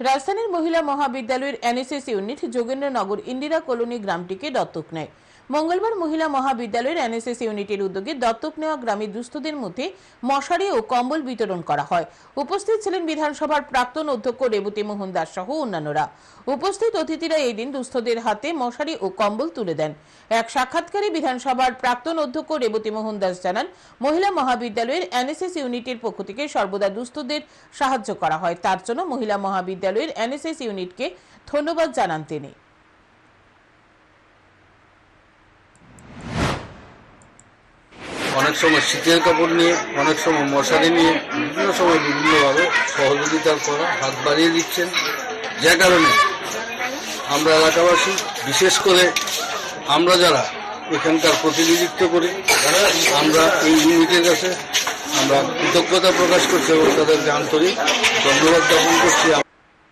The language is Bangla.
রাজধানীর মহিলা মহাবিদ্যালয়ের NSS unit Jogendranagar Indira colony গ্রামটিকে দত্তক নেয়। মঙ্গলবার মহিলা মহাবিদ্যালয়ের এনএসএস ইউনিটের উদ্যোগে দত্তক নেওয়া গ্রামের দুস্থদের মধ্যে মশারি ও কম্বল বিতরণ করা হয়। উপস্থিত ছিলেন বিধানসভার প্রাক্তন অধ্যক্ষ রেবতী মোহন দাস সহ অন্যান্যরা। উপস্থিত অতিথিরা এই দিন দুস্থদের হাতে মশারি ও কম্বল তুলে দেন। এক সাক্ষাৎকারে বিধানসভার প্রাক্তন অধ্যক্ষ রেবতী মোহন দাস জানান, মহিলা মহাবিদ্যালয়ের এনএসএস ইউনিটের পক্ষ থেকে সর্বদা দুস্থদের সাহায্য করা হয়। তার জন্য মহিলা মহাবিদ্যালয়ের এনএসএস ইউনিটকে ধন্যবাদ জানান তিনি। অনেক সময় শীতের কাপড় নিয়ে, অনেক সময় মশারি নিয়ে, বিভিন্ন সময় বিভিন্নভাবে সহযোগিতার করা, হাত বাড়িয়ে দিচ্ছেন। যে কারণে আমরা এলাকাবাসী, বিশেষ করে আমরা যারা এখানকার প্রতিনিধিত্ব করি, আমরা এই ইউনিটের কাছে আমরা কৃতজ্ঞতা প্রকাশ করছি এবং তাদেরকে আন্তরিক ধন্যবাদ জ্ঞাপন করছি।